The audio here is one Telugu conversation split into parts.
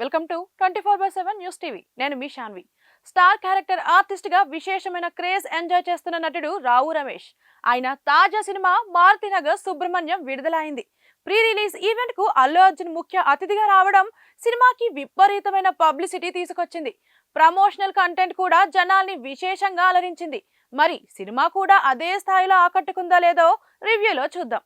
Welcome to twenty four by seven news TV. నేను మీ షాన్వి. స్టార్ క్యారెక్టర్ ఆర్టిస్ట్గా విశేషమైన క్రేజ్ ఎంజాయ్ చేస్తున్న నటుడు రావు రమేష్. ఆయన తాజా సినిమా మారుతినగర్ సుబ్రహ్మణ్యం విడుదలైంది. ప్రీ రిలీజ్ ఈవెంట్కు అల్లు అర్జున్ ముఖ్య అతిథిగా రావడం సినిమాకి విపరీతమైన పబ్లిసిటీ తీసుకొచ్చింది. ప్రమోషనల్ కంటెంట్ కూడా జనాల్ని విశేషంగా అలరించింది. మరి సినిమా కూడా అదే స్థాయిలో ఆకట్టుకుందా లేదో రివ్యూలో చూద్దాం.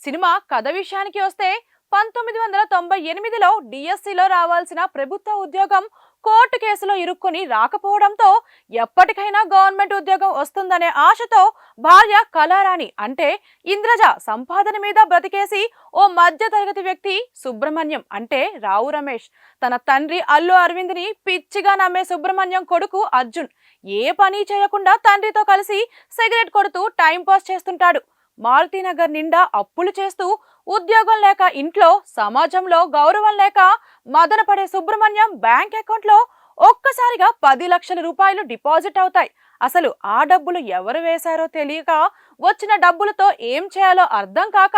సినిమా కథ విషయానికి వస్తే పంతొమ్మిది వందల తొంభై ఎనిమిదిలో డిఎస్సిలో రావాల్సిన ప్రభుత్వ ఉద్యోగం కోర్టు కేసులో ఇరుక్కుని రాకపోవడంతో ఎప్పటికైనా గవర్నమెంట్ ఉద్యోగం వస్తుందనే ఆశతో భార్య కళారాణి అంటే ఇంద్రజ సంపాదన మీద బ్రతికేసి ఓ మధ్య తరగతి వ్యక్తి సుబ్రహ్మణ్యం అంటే రావు రమేష్. తన తండ్రి అల్లు అరవింద్ని పిచ్చిగా నమ్మే సుబ్రహ్మణ్యం కొడుకు అర్జున్. ఏ పని చేయకుండా తండ్రితో కలిసి సిగరెట్ కొడుతూ టైంపాస్ చేస్తుంటాడు. మారుతీనగర్ నిండా అప్పులు చేస్తూ ఉద్యోగం లేక ఇంట్లో సమాజంలో గౌరవం లేక మదనపడే సుబ్రహ్మణ్యం బ్యాంక్ అకౌంట్లో ఒక్కసారిగా పది లక్షల రూపాయలు డిపాజిట్ అవుతాయి. అసలు ఆ డబ్బులు ఎవరు వేశారో తెలియక వచ్చిన డబ్బులతో ఏం చేయాలో అర్థం కాక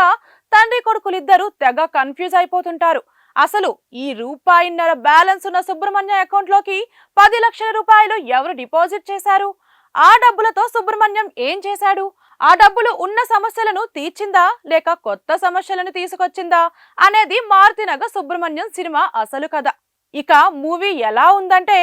తండ్రి కొడుకులిద్దరూ తెగ కన్ఫ్యూజ్ అయిపోతుంటారు. అసలు ఈ రూపాయిన్నర బ్యాలెన్స్ ఉన్న సుబ్రహ్మణ్య అకౌంట్లోకి పది లక్షల రూపాయలు ఎవరు డిపాజిట్ చేశారు? ఆ డబ్బులతో సుబ్రహ్మణ్యం ఏం చేశాడు? ఆ డబ్బులు ఉన్న సమస్యలను తీర్చిందా లేక కొత్త సమస్యలను తీసుకొచ్చిందా అనేది మారుతినగర్ సుబ్రహ్మణ్యం సినిమా అసలు కథ. ఇక మూవీ ఎలా ఉందంటే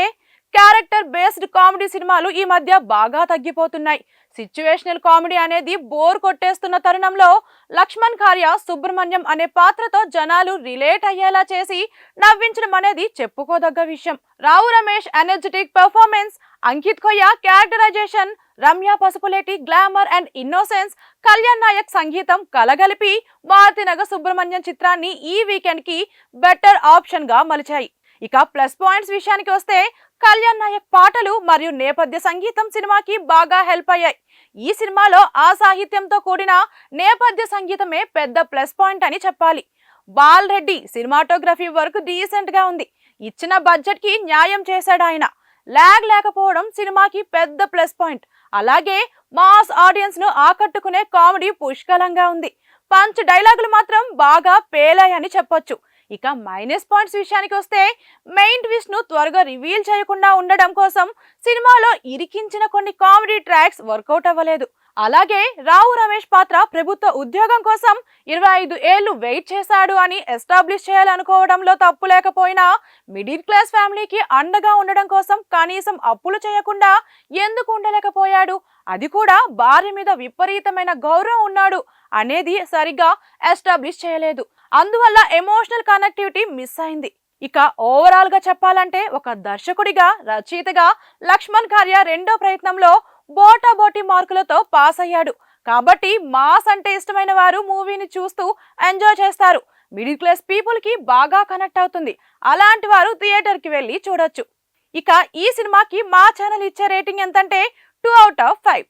క్యారెక్టర్ బేస్డ్ కామెడీ సినిమాలు ఈ మధ్య బాగా తగ్గిపోతున్నాయి. సిచ్యువేషనల్ కామెడీ అనేది బోర్ కొట్టేస్తున్న తరుణంలో లక్ష్మణ్ ఖార్య సుబ్రహ్మణ్యం అనే పాత్రతో జనాలు రిలేట్ అయ్యేలా చేసి నవ్వించడం అనేది చెప్పుకోదగ్గ విషయం. Rao Ramesh energetic performance Ankit Koyya characterization Ramya Pasupuleti glamour and innocence Kalyan Nayak సంగీతం కలగలిపి మారుతినగర్ సుబ్రహ్మణ్యం చిత్రాన్ని ఈ వీకెండ్కి బెటర్ ఆప్షన్గా మలిచాయి. ఇక ప్లస్ పాయింట్స్ విషయానికి వస్తే కళ్యాణ్ నాయక్ పాటలు మరియు నేపథ్య సంగీతం సినిమాకి బాగా హెల్ప్ అయ్యాయి. ఈ సినిమాలో ఆ సాహిత్యంతో కూడిన నేపథ్య సంగీతమే పెద్ద ప్లస్ పాయింట్ అని చెప్పాలి. బాల్ రెడ్డి సినిమాటోగ్రఫీ వర్క్ డీసెంట్గా ఉంది. ఇచ్చిన బడ్జెట్కి న్యాయం చేశాడు ఆయన. లాగ్ లేకపోవడం సినిమాకి పెద్ద ప్లస్ పాయింట్. అలాగే మాస్ ఆడియన్స్ను ఆకట్టుకునే కామెడీ పుష్కలంగా ఉంది. పంచ్ డైలాగులు మాత్రం బాగా పేలాయని చెప్పొచ్చు. ఇక మైనస్ పాయింట్స్ విషయానికి వస్తే మెయిన్ ట్విస్ట్ను త్వరగా రివీల్ చేయకుండా ఉండడం కోసం సినిమాలో ఇరికించిన కొన్ని కామెడీ ట్రాక్స్ వర్కౌట్ అవ్వలేదు. అలాగే రావు రమేష్ పాత్ర ప్రభుత్వ ఉద్యోగం కోసం ఇరవై ఐదు ఏళ్ళు వెయిట్ చేశాడు అని ఎస్టాబ్లిష్ చేయాలనుకోవడంలో తప్పు లేకపోయినా మిడిల్ క్లాస్ ఫ్యామిలీకి అండగా ఉండడం కోసం కనీసం అప్పులు చేయకుండా ఎందుకు ఉండలేకపోయాడు? అది కూడా భార్య మీద విపరీతమైన గౌరవం ఉన్నాడు అనేది సరిగా ఎస్టాబ్లిష్ చేయలేదు. అందువల్ల ఎమోషనల్ కనెక్టివిటీ మిస్ అయింది. ఇక ఓవరాల్గా చెప్పాలంటే ఒక దర్శకుడిగా రచయితగా లక్ష్మణ్ కార్య రెండో ప్రయత్నంలో బోటా బోటి మార్కులతో పాస్ అయ్యాడు. కాబట్టి మాస్ అంటే ఇష్టమైన వారు మూవీని చూస్తూ ఎంజాయ్ చేస్తారు. మిడిల్ క్లాస్ పీపుల్కి బాగా కనెక్ట్ అవుతుంది. అలాంటి వారు థియేటర్కి వెళ్ళి చూడొచ్చు. ఇక ఈ సినిమాకి మా ఛానల్ ఇచ్చే రేటింగ్ ఎంతంటే టూ అవుట్ ఆఫ్ ఫైవ్.